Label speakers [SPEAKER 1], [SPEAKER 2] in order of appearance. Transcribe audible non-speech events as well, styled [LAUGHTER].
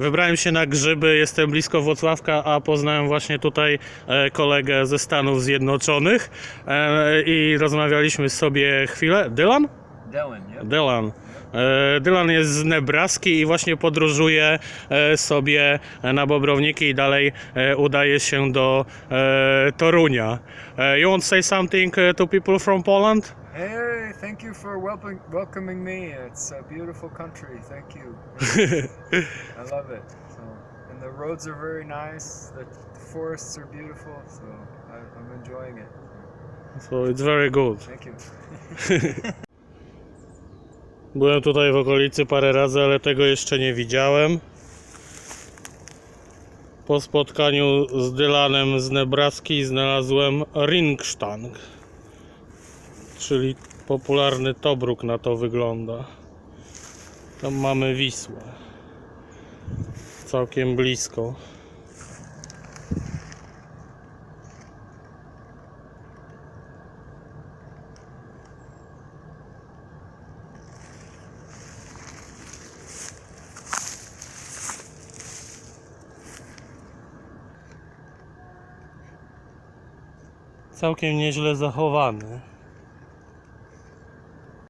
[SPEAKER 1] Wybrałem się na grzyby, jestem blisko Włocławka, a poznałem właśnie tutaj e, kolegę ze Stanów Zjednoczonych e, i rozmawialiśmy sobie chwilę. Dylan?
[SPEAKER 2] Dylan, yep.
[SPEAKER 1] Dylan. E, Dylan jest z Nebraski i właśnie podróżuje e, sobie na Bobrowniki i dalej e, udaje się do Torunia. You want to say something to people from Poland?
[SPEAKER 2] Hey, thank you for welcoming, welcoming me. It's a beautiful country. Thank you. [LAUGHS] I love it. So, and the roads are very nice. The forests are beautiful. So I, I'm enjoying it.
[SPEAKER 1] So it's very good.
[SPEAKER 2] Thank you. [LAUGHS]
[SPEAKER 1] Byłem tutaj w okolicy parę razy, ale tego jeszcze nie widziałem. Po spotkaniu z Dylanem z Nebraski znalazłem ringstang, czyli popularny tobruk na to wygląda. Tam mamy Wisłę. Całkiem blisko. Całkiem nieźle zachowany.